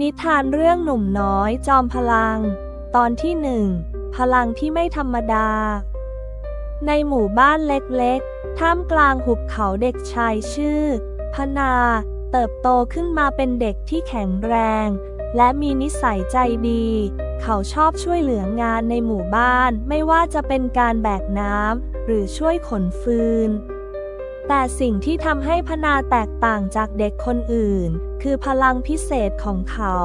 นิทานเรื่องหนุ่มน้อยจอมพลัง ตอนที่หนึ่งพลังที่ไม่ธรรมดา ในหมู่บ้านเล็กๆ ท่ามกลางหุบเขาเด็กชายชื่อ พนา เติบโตขึ้นมาเป็นเด็กที่แข็งแรง และมีนิสัยใจดี เขาชอบช่วยเหลืองานในหมู่บ้านไม่ว่าจะเป็นการแบกน้ำหรือช่วยขนฟืน แต่สิ่งที่ทำให้พนาแตกต่างจากเด็กคนอื่น คือพลังพิเศษของเขา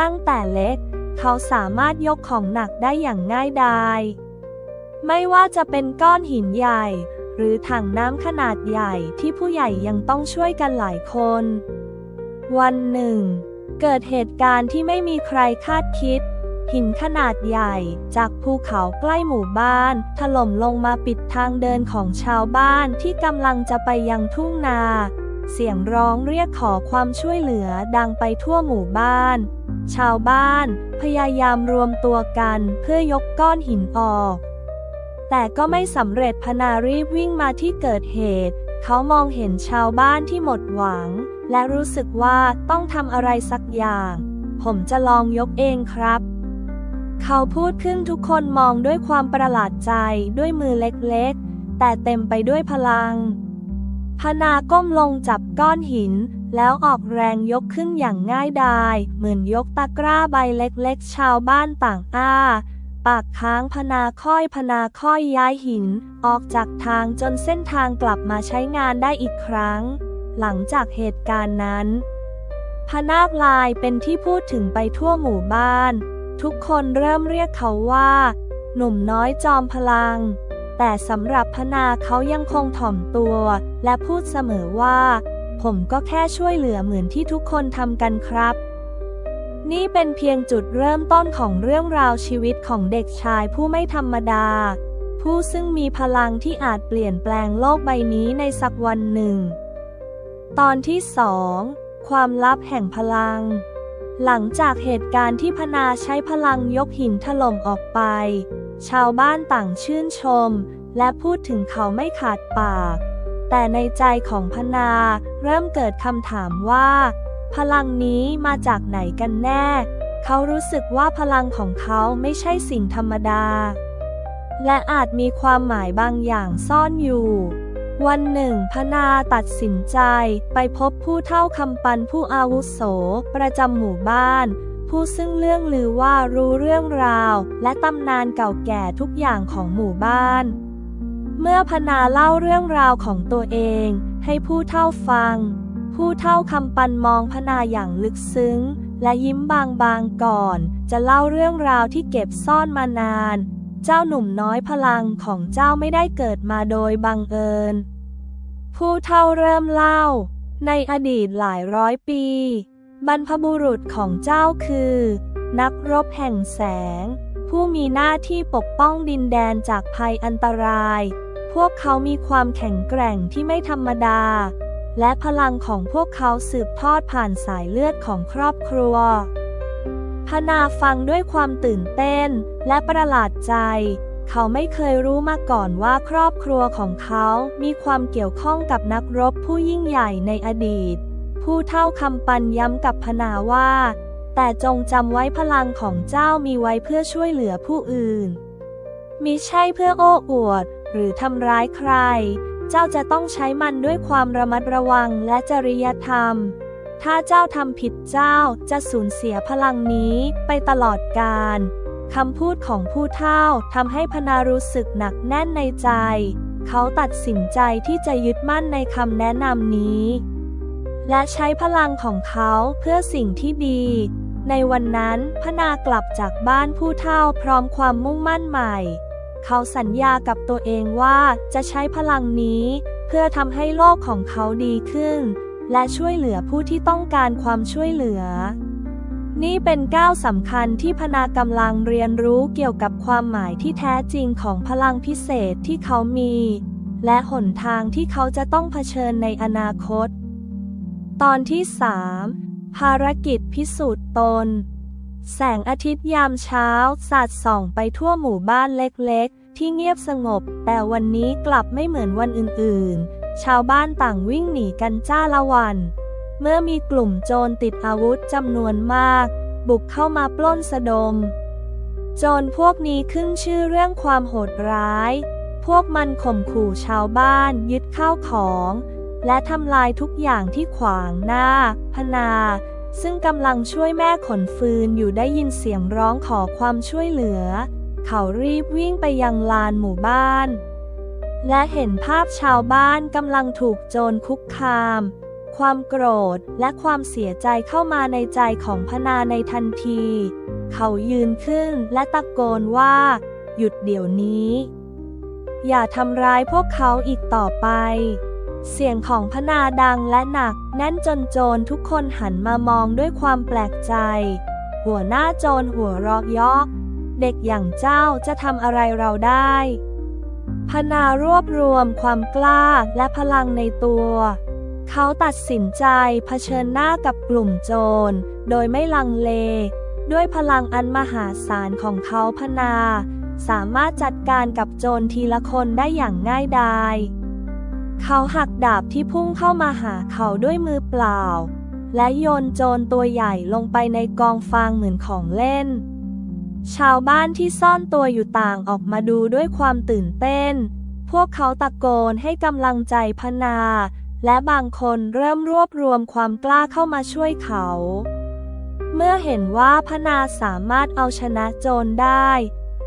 ตั้งแต่เล็ก เขาสามารถยกของหนักได้อย่างง่ายดายไม่ว่าจะเป็นก้อนหินใหญ่ หรือถังน้ำขนาดใหญ่ที่ผู้ใหญ่ยังต้องช่วยกันหลายคน วันหนึ่ง เกิดเหตุการณ์ที่ไม่มีใครคาดคิด หินขนาดใหญ่ จากภูเขาใกล้หมู่บ้าน ถล่มลงมาปิดทางเดินของชาวบ้านที่กำลังจะไปยังทุ่งนาเสียงร้องเรียกขอความช่วยเหลือดังไปทั่วหมู่บ้าน ชาวบ้าน พยายามรวมตัวกันเพื่อยกก้อนหินออก แต่ก็ไม่สำเร็จพนารีบวิ่งมาที่เกิดเหตุ เขามองเห็นชาวบ้านที่หมดหวัง และรู้สึกว่าต้องทำอะไรสักอย่าง ผมจะลองยกเองครับ เขาพูดขึ้นทุกคนมองด้วยความประหลาดใจด้วยมือเล็กๆ แต่เต็มไปด้วยพลัง พนาก้มลงจับก้อนหิน แล้วออกแรงยกขึ้นอย่างง่ายดาย เหมือนยกตะกร้าใบเล็กๆ ชาวบ้านต่างอ้า ปากค้างพนาค่อยพนาค่อยย้ายหิน ออกจากทางจนเส้นทางกลับมาใช้งานได้อีกครั้ง หลังจากเหตุการณ์นั้นพนาคลายเป็นที่พูดถึงไปทั่วหมู่บ้าน ทุกคนเริ่มเรียกเขาว่า หนุ่มน้อยจอมพลัง แต่สำหรับพนาเขายังคงถ่อมตัว และพูดเสมอว่า ผมก็แค่ช่วยเหลือเหมือนที่ทุกคนทำกันครับ นี่เป็นเพียงจุดเริ่มต้นของเรื่องราวชีวิตของเด็กชายผู้ไม่ธรรมดา ผู้ซึ่งมีพลังที่อาจเปลี่ยนแปลงโลกใบนี้ในสักวันหนึ่ง ตอนที่สองความลับแห่งพลัง หลังจากเหตุการณ์ที่พนาใช้พลังยกหินถล่มออกไป ชาวบ้านต่างชื่นชม และพูดถึงเขาไม่ขาดปาก แต่ในใจของพนาเริ่มเกิดคำถามว่า พลังนี้มาจากไหนกันแน่ เขารู้สึกว่าพลังของเขาไม่ใช่สิ่งธรรมดา และอาจมีความหมายบางอย่างซ่อนอยู่ วันหนึ่งพนาตัดสินใจไปพบผู้เท่าคำปันผู้อาวุโส ประจำหมู่บ้าน ผู้ซึ่งเรื่องลือว่ารู้เรื่องราว และตำนานเก่าแก่ทุกอย่างของหมู่บ้าน เมื่อพนาเล่าเรื่องราวของตัวเอง ให้ผู้เท่าฟัง ผู้เท่าคำปันมองพนาอย่างลึกซึ้ง และยิ้มบางๆก่อน จะเล่าเรื่องราวที่เก็บซ่อนมานานเจ้าหนุ่มน้อยพลังของเจ้าไม่ได้เกิดมาโดยบังเอิญ ผู้เท่าเริ่มเล่า ในอดีตหลายร้อยปี บรรพบุรุษของเจ้าคือ นักรบแห่งแสง ผู้มีหน้าที่ปกป้องดินแดนจากภัยอันตราย พวกเขามีความแข็งแกร่งที่ไม่ธรรมดา และพลังของพวกเขาสืบทอดผ่านสายเลือดของครอบครัวพนาฟังด้วยความตื่นเต้นและประหลาดใจ เขาไม่เคยรู้มาก่อนว่าครอบครัวของเขามีความเกี่ยวข้องกับนักรบผู้ยิ่งใหญ่ในอดีต ผู้เท่าคำปันย้ำกับพนาว่า แต่จงจำไว้พลังของเจ้ามีไว้เพื่อช่วยเหลือผู้อื่น มิใช่เพื่อโอ้อวด หรือทำร้ายใคร เจ้าจะต้องใช้มันด้วยความระมัดระวังและจริยธรรม ถ้าเจ้าทำผิดเจ้าจะสูญเสียพลังนี้ไปตลอดกาล คำพูดของผู้เฒ่าทำให้พนารู้สึกหนักแน่นในใจ เขาตัดสินใจที่จะยึดมั่นในคำแนะนำนี้ และใช้พลังของเขาเพื่อสิ่งที่ดี ในวันนั้นพนากลับจากบ้านผู้เฒ่าพร้อมความมุ่งมั่นใหม่ เขาสัญญากับตัวเองว่าจะใช้พลังนี้ เพื่อทำให้โลกของเขาดีขึ้น และช่วยเหลือผู้ที่ต้องการความช่วยเหลือ นี่เป็นก้าวสำคัญที่พนากำลังเรียนรู้เกี่ยวกับความหมายที่แท้จริงของพลังพิเศษที่เขามี และหนทางที่เขาจะต้องเผชิญในอนาคต ตอนที่ 3 ภารกิจพิสูจน์ตน แสงอาทิตย์ยามเช้า สาดส่องไปทั่วหมู่บ้านเล็กๆ ที่เงียบสงบ แต่วันนี้กลับไม่เหมือนวันอื่นๆ ชาวบ้านต่างวิ่งหนีกันจ้าละวัน เมื่อมีกลุ่มโจรติดอาวุธจำนวนมาก บุกเข้ามาปล้นสะดม โจรพวกนี้ขึ้นชื่อเรื่องความโหดร้าย พวกมันข่มขู่ชาวบ้าน ยึดข้าวของ และทำลายทุกอย่างที่ขวางหน้า พนา ซึ่งกำลังช่วยแม่ขนฟืนอยู่ได้ยินเสียงร้องขอความช่วยเหลือ เขารีบวิ่งไปยังลานหมู่บ้าน และเห็นภาพชาวบ้านกำลังถูกโจรคุกคาม ความโกรธ และความเสียใจเข้ามาในใจของพนาในทันที เขายืนขึ้นและตะโกนว่า หยุดเดี๋ยวนี้ อย่าทำร้ายพวกเขาอีกต่อไป เสียงของพนาดังและหนัก แน่นจนโจรทุกคนหันมามองด้วยความแปลกใจ หัวหน้าโจรหัวเรอกยอกเด็กอย่างเจ้าจะทำอะไรเราได้พนารวบรวมความกล้าและพลังในตัว เขาตัดสินใจเผชิญหน้ากับกลุ่มโจร โดยไม่ลังเล ด้วยพลังอันมหาศาลของเขาพนา สามารถจัดการกับโจรทีละคนได้อย่างง่ายดาย เขาหักดาบที่พุ่งเข้ามาหาเขาด้วยมือเปล่า และโยนโจรตัวใหญ่ลงไปในกองฟางเหมือนของเล่น ชาวบ้านที่ซ่อนตัวอยู่ต่างออกมาดูด้วยความตื่นเต้น พวกเขาตะโกนให้กำลังใจพนา และบางคนเริ่มรวบรวมความกล้าเข้ามาช่วยเขา เมื่อเห็นว่าพนาสามารถเอาชนะโจรได้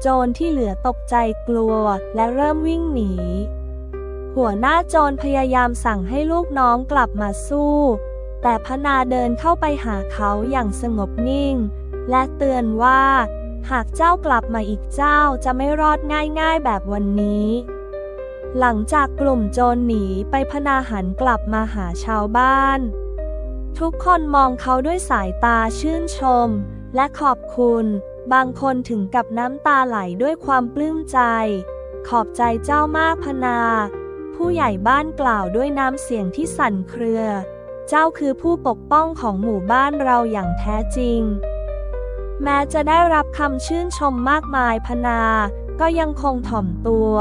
โจรที่เหลือตกใจกลัวและเริ่มวิ่งหนี หัวหน้าโจรพยายามสั่งให้ลูกน้องกลับมาสู้ แต่พนาเดินเข้าไปหาเขาอย่างสงบนิ่ง และเตือนว่า หากเจ้ากลับมาอีกเจ้าจะไม่รอดง่ายๆแบบวันนี้ หลังจากกลุ่มโจรหนีไปพนาหันกลับมาหาชาวบ้าน ทุกคนมองเขาด้วยสายตาชื่นชม และขอบคุณ บางคนถึงกับน้ำตาไหลด้วยความปลื้มใจ ขอบใจเจ้ามากพนา ผู้ใหญ่บ้านกล่าวด้วยน้ำเสียงที่สั่นเครือ เจ้าคือผู้ปกป้องของหมู่บ้านเราอย่างแท้จริง แม้จะได้รับคำชื่นชมมากมายพนา ก็ยังคงถ่อมตัว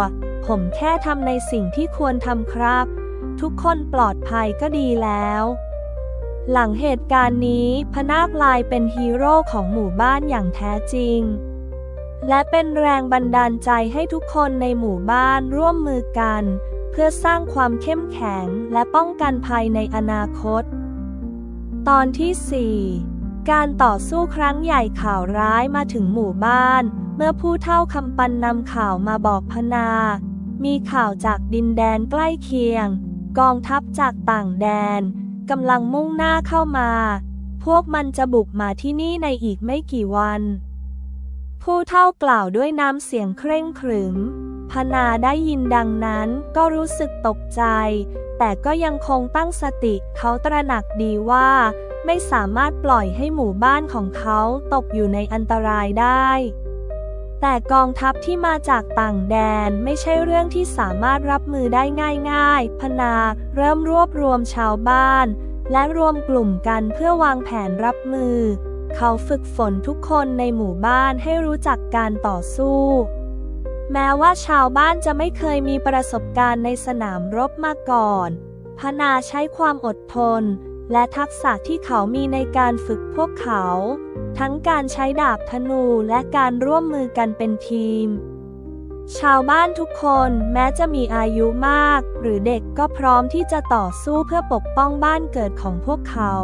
ผมแค่ทำในสิ่งที่ควรทำครับ ทุกคนปลอดภัยก็ดีแล้ว หลังเหตุการณ์นี้พนาคลายเป็นฮีโร่ของหมู่บ้านอย่างแท้จริง และเป็นแรงบันดาลใจให้ทุกคนในหมู่บ้านร่วมมือกัน เพื่อสร้างความเข้มแข็งและป้องกันภัยในอนาคต ตอนที่ 4 การต่อสู้ครั้งใหญ่ข่าวร้ายมาถึงหมู่บ้านเมื่อผู้เท่าคำปันนำข่าวมาบอกพนา มีข่าวจากดินแดนใกล้เคียง กองทัพจากต่างแดนกำลังมุ่งหน้าเข้ามา พวกมันจะบุกมาที่นี่ในอีกไม่กี่วัน ผู้เท่ากล่าวด้วยน้ำเสียงเคร่งขรึม พนาได้ยินดังนั้นก็รู้สึกตกใจ แต่ก็ยังคงตั้งสติเขาตระหนักดีว่า ไม่สามารถปล่อยให้หมู่บ้านของเขาตกอยู่ในอันตรายได้ แต่กองทัพที่มาจากต่างแดนไม่ใช่เรื่องที่สามารถรับมือได้ง่ายๆ พนาเริ่มรวบรวมชาวบ้าน และรวมกลุ่มกันเพื่อวางแผนรับมือ เขาฝึกฝนทุกคนในหมู่บ้านให้รู้จักการต่อสู้ แม้ว่าชาวบ้านจะไม่เคยมีประสบการณ์ในสนามรบมาก่อน พนาใช้ความอดทน และทักษะที่เขามีในการฝึกพวกเขา ทั้งการใช้ดาบธนูและการร่วมมือกันเป็นทีม ชาวบ้านทุกคนแม้จะมีอายุมาก หรือเด็กก็พร้อมที่จะต่อสู้เพื่อปกป้องบ้านเกิดของพวกเขา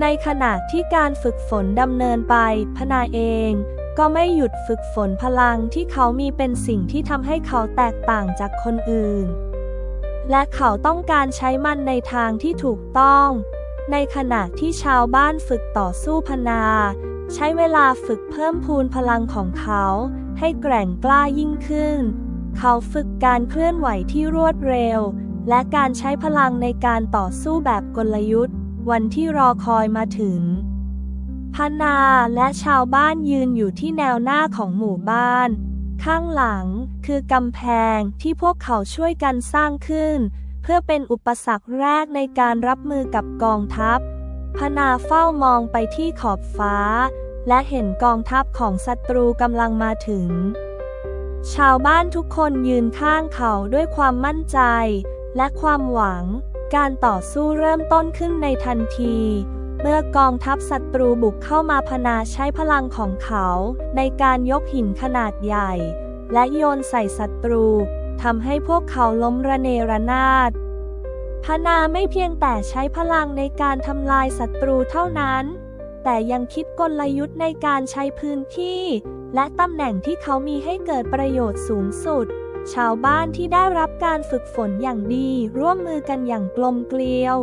ในขณะที่การฝึกฝนดำเนินไปพนาเองก็ไม่หยุดฝึกฝนพลังที่เขามีเป็นสิ่งที่ทำให้เขาแตกต่างจากคนอื่น และเขาต้องการใช้มันในทางที่ถูกต้อง ในขณะที่ชาวบ้านฝึกต่อสู้พนา ใช้เวลาฝึกเพิ่มพูนพลังของเขา ให้แกร่งกล้ายิ่งขึ้น เขาฝึกการเคลื่อนไหวที่รวดเร็ว และการใช้พลังในการต่อสู้แบบกลยุทธ์ วันที่รอคอยมาถึงพนาและชาวบ้านยืนอยู่ที่แนวหน้าของหมู่บ้าน ข้างหลังคือกำแพงที่พวกเขาช่วยกันสร้างขึ้น เพื่อเป็นอุปสรรคแรกในการรับมือกับกองทัพ พนาเฝ้ามองไปที่ขอบฟ้า และเห็นกองทัพของศัตรูกำลังมาถึง ชาวบ้านทุกคนยืนข้างเขาด้วยความมั่นใจ และความหวัง การต่อสู้เริ่มต้นขึ้นในทันที เมื่อกองทัพศัตรูบุกเข้ามาพนาใช้พลังของเขา ในการยกหินขนาดใหญ่ และโยนใส่ศัตรู ทำให้พวกเขาล้มระเนระนาด พนาไม่เพียงแต่ใช้พลังในการทำลายศัตรูเท่านั้น แต่ยังคิดกลยุทธ์ในการใช้พื้นที่ และตำแหน่งที่เขามีให้เกิดประโยชน์สูงสุด ชาวบ้านที่ได้รับการฝึกฝนอย่างดี ร่วมมือกันอย่างกลมเกลียว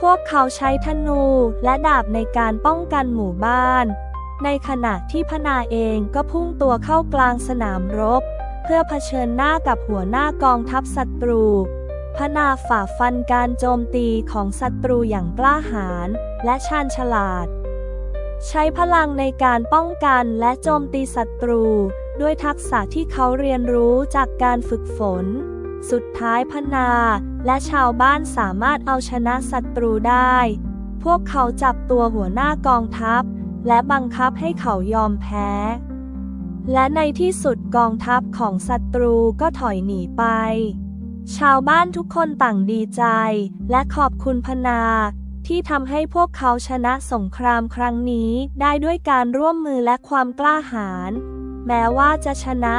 พวกเขาใช้ธนูและดาบในการป้องกันหมู่บ้าน ในขณะที่พนาเองก็พุ่งตัวเข้ากลางสนามรบ พื่อเผชิญหน้ากับหัวหน้ากองทัพศัตรู พนาฝ่าฟันการโจมตีของศัตรูอย่างกล้าหาญและชาญฉลาด ใช้พลังในการป้องกันและโจมตีศัตรู ด้วยทักษะที่เขาเรียนรู้จากการฝึกฝน สุดท้ายพนาและชาวบ้านสามารถเอาชนะศัตรูได้ พวกเขาจับตัวหัวหน้ากองทัพ และบังคับให้เขายอมแพ้ และในที่สุดกองทัพของศัตรูก็ถอยหนีไป ชาวบ้านทุกคนต่างดีใจ และขอบคุณพนาที่ทำให้พวกเขาชนะสงครามครั้งนี้ได้ด้วยการร่วมมือและความกล้าหาญ แม้ว่าจะชนะ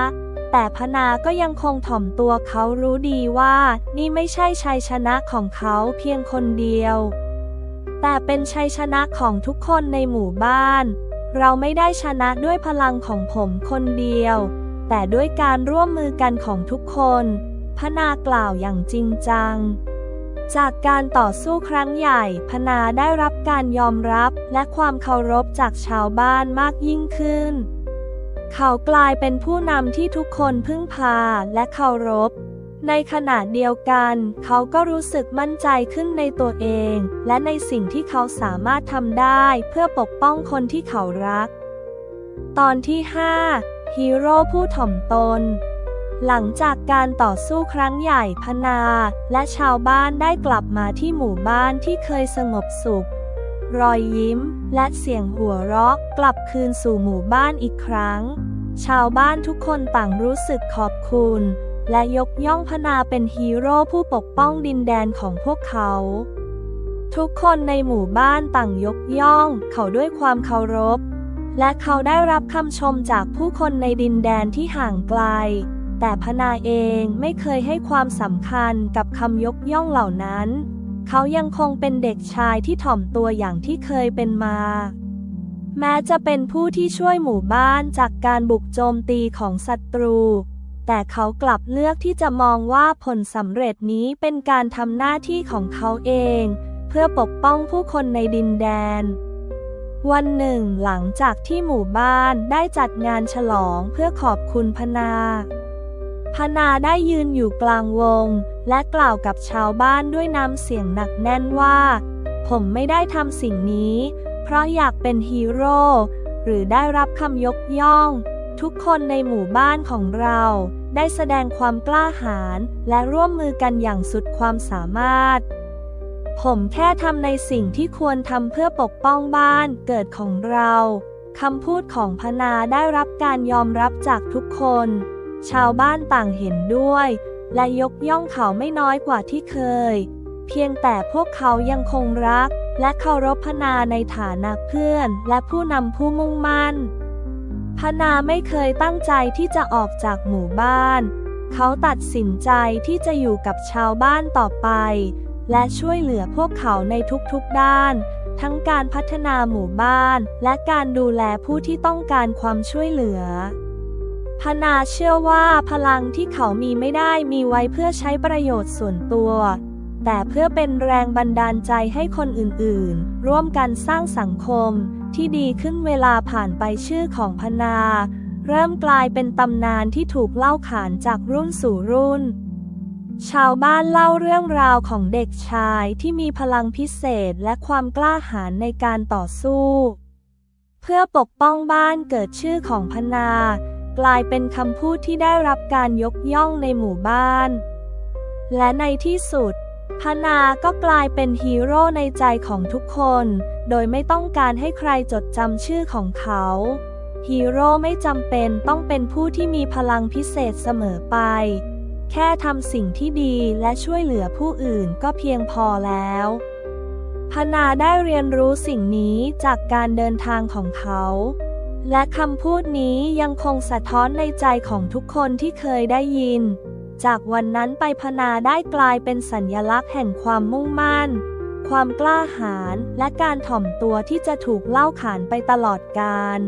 แต่พนาก็ยังคงถ่อมตัวเขารู้ดีว่านี่ไม่ใช่ชัยชนะของเขาเพียงคนเดียว แต่เป็นชัยชนะของทุกคนในหมู่บ้าน เราไม่ได้ชนะด้วยพลังของผมคนเดียว แต่ด้วยการร่วมมือกันของทุกคน พนากล่าวอย่างจริงจัง จากการต่อสู้ครั้งใหญ่ พนาได้รับการยอมรับและความเคารพจากชาวบ้านมากยิ่งขึ้น เขากลายเป็นผู้นำที่ทุกคนพึ่งพาและเคารพ ในขณะเดียวกัน เขาก็รู้สึกมั่นใจขึ้นในตัวเอง และในสิ่งที่เขาสามารถทำได้เพื่อปกป้องคนที่เขารัก ตอนที่ 5 ฮีโร่ผู้ถ่อมตน หลังจากการต่อสู้ครั้งใหญ่พนา และชาวบ้านได้กลับมาที่หมู่บ้านที่เคยสงบสุข รอยยิ้มและเสียงหัวเราะกลับคืนสู่หมู่บ้านอีกครั้ง ชาวบ้านทุกคนต่างรู้สึกขอบคุณ และยกย่องพนาเป็นฮีโร่ผู้ปกป้องดินแดนของพวกเขา ทุกคนในหมู่บ้านต่างยกย่องเขาด้วยความเคารพ และเขาได้รับคำชมจากผู้คนในดินแดนที่ห่างไกล แต่พนาเองไม่เคยให้ความสำคัญกับคำยกย่องเหล่านั้น เขายังคงเป็นเด็กชายที่ถ่อมตัวอย่างที่เคยเป็นมาแม้จะเป็นผู้ที่ช่วยหมู่บ้านจากการบุกโจมตีของศัตรู แต่เขากลับเลือกที่จะมองว่าผลสำเร็จนี้เป็นการทำหน้าที่ของเขาเอง เพื่อปกป้องผู้คนในดินแดน วันหนึ่งหลังจากที่หมู่บ้านได้จัดงานฉลองเพื่อขอบคุณพนาพนาได้ยืนอยู่กลางวง และกล่าวกับชาวบ้านด้วยน้ำเสียงหนักแน่นว่า ผมไม่ได้ทำสิ่งนี้ เพราะอยากเป็นฮีโร่หรือได้รับคำยกย่อง ทุกคนในหมู่บ้านของเรา ได้แสดงความกล้าหาญและร่วมมือกันอย่างสุดความสามารถ ผมแค่ทำในสิ่งที่ควรทำเพื่อปกป้องบ้านเกิดของเราคำพูดของพนาได้รับการยอมรับจากทุกคน ชาวบ้านต่างเห็นด้วย และยกย่องเขาไม่น้อยกว่าที่เคย เพียงแต่พวกเขายังคงรัก และเคารพพนาในฐานะเพื่อน และผู้นำผู้มุ่งมั่น พนาไม่เคยตั้งใจที่จะออกจากหมู่บ้าน เขาตัดสินใจที่จะอยู่กับชาวบ้านต่อไป และช่วยเหลือพวกเขาในทุกๆด้าน ทั้งการพัฒนาหมู่บ้าน และการดูแลผู้ที่ต้องการความช่วยเหลือพนาเชื่อว่าพลังที่เขามีไม่ได้มีไว้เพื่อใช้ประโยชน์ส่วนตัว แต่เพื่อเป็นแรงบันดาลใจให้คนอื่นๆ ร่วมกันสร้างสังคม ที่ดีขึ้นเวลาผ่านไปชื่อของพนา เริ่มกลายเป็นตำนานที่ถูกเล่าขานจากรุ่นสู่รุ่น ชาวบ้านเล่าเรื่องราวของเด็กชายที่มีพลังพิเศษและความกล้าหาญในการต่อสู้ เพื่อปกป้องบ้านเกิดชื่อของพนา กลายเป็นคำพูดที่ได้รับการยกย่องในหมู่บ้าน และในที่สุด พนาก็กลายเป็นฮีโร่ในใจของทุกคน โดยไม่ต้องการให้ใครจดจำชื่อของเขาฮีโร่ไม่จำเป็นต้องเป็นผู้ที่มีพลังพิเศษเสมอไป แค่ทำสิ่งที่ดีและช่วยเหลือผู้อื่นก็เพียงพอแล้ว พนาได้เรียนรู้สิ่งนี้จากการเดินทางของเขา และคำพูดนี้ยังคงสะท้อนในใจของทุกคนที่เคยได้ยิน จากวันนั้นไปพนาได้กลายเป็นสัญญลักษณ์แห่งความมุ่งมั่น ความกล้าหาญและการถ่อมตัวที่จะถูกเล่าขานไปตลอดกาล